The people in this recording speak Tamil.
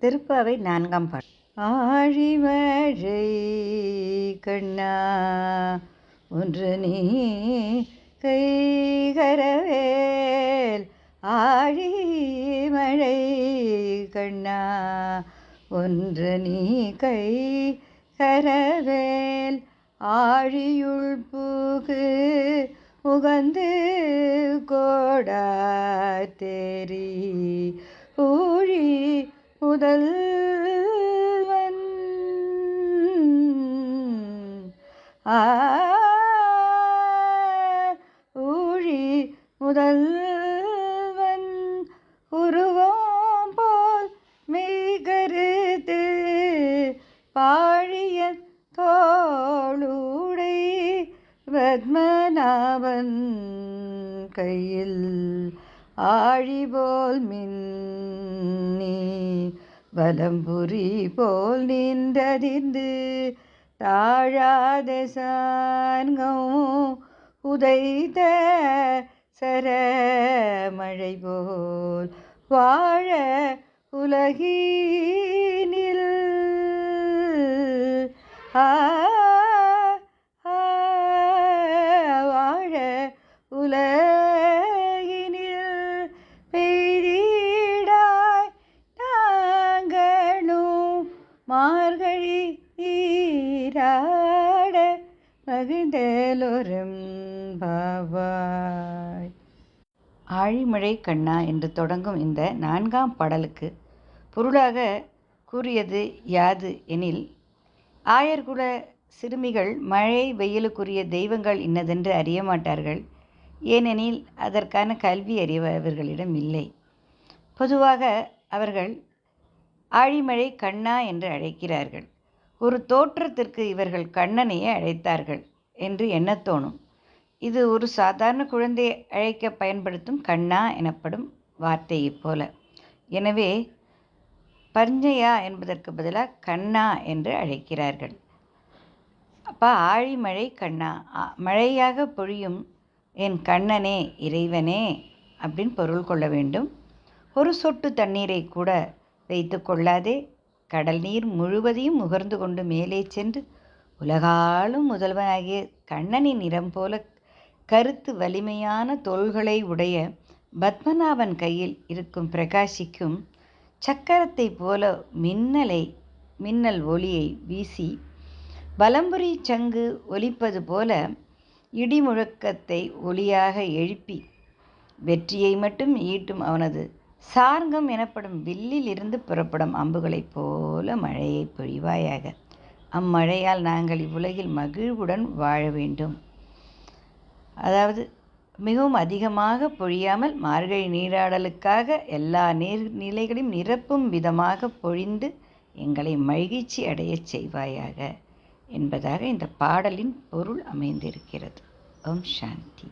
திருப்பாவை நான்காம் பாடல். ஆழிமழை கண்ணா ஒன்று நீ கைகரவேல். ஆழிமழை கண்ணா ஒன்று நீ கை கரவேல் ஆழியுள் புகு உகந்து கோடா தேரி ஊழி முதல்வன் ஊழி முதல்வன் உருவம் போல் மெய்கருது பாழிய தோளுடை பத்மநாபன் கையில். ஆழிபோல் மின்னி வலம்புரி போல் நின்றறிந்து தாழாத சான்கம் உதைத்த சரமழை போல் வாழ உலகீ மார்கழி ஈராட மகிழ்ந்தலொரும் பாவாய். ஆழிமழை கண்ணா என்று தொடங்கும் இந்த நான்காம் பாடலுக்கு பொருளாக கூறியது யாது எனில் ஆயர்குல சிறுமிகள் மழை வெயிலுக்குரிய தெய்வங்கள் இன்னதென்று அறிய மாட்டார்கள் ஏனெனில் அதற்கான கல்வி அறிவு அவர்களிடம் இல்லை. பொதுவாக அவர்கள் ஆழிமழை கண்ணா என்று அழைக்கிறார்கள். ஒரு தோற்றத்திற்கு இவர்கள் கண்ணனையே அழைத்தார்கள் என்று எண்ணத் தோணும். இது ஒரு சாதாரண குழந்தை அழைக்க பயன்படுத்தும் கண்ணா எனப்படும் வார்த்தையைப் போல. எனவே பர்ஞ்சயா என்பதற்கு பதிலாக கண்ணா என்று அழைக்கிறார்கள். அப்போ ஆழிமழை கண்ணா மழையாக பொழியும் என் கண்ணனே இறைவனே அப்படின்னு பொருள் கொள்ள வேண்டும். ஒரு சொட்டு தண்ணீரை கூட வைத்து கொள்ளாதே. கடல் நீர் முழுவதையும் முகர்ந்து கொண்டு மேலே சென்று உலகாலும் முதல்வனாகிய கண்ணனின் நிறம் போல கருத்து வலிமையான தோள்களை உடைய பத்மநாபன் கையில் இருக்கும் பிரகாஷிக்கும் சக்கரத்தை போல மின்னலை மின்னல் ஒளியை வீசி பலம்புரி சங்கு ஒலிப்பது போல இடிமுழக்கத்தை ஒளியாக எழுப்பி வெற்றியை மட்டும் ஈட்டும் அவனது சார்கம் எனப்படும் வில்லில் இருந்து புறப்படும் அம்புகளைப் போல மழையை பொழிவாயாக. அம்மழையால் நாங்கள் இவ்வுலகில் மகிழ்வுடன் வாழ வேண்டும். அதாவது மிகவும் அதிகமாக பொழியாமல் மார்கழி நீராடலுக்காக எல்லா நீர் நிலைகளையும் நிரப்பும் விதமாக பொழிந்து எங்களை மகிழ்ச்சி அடையச் செய்வாயாக என்பதாக இந்த பாடலின் பொருள் அமைந்திருக்கிறது. ஓம் சாந்தி.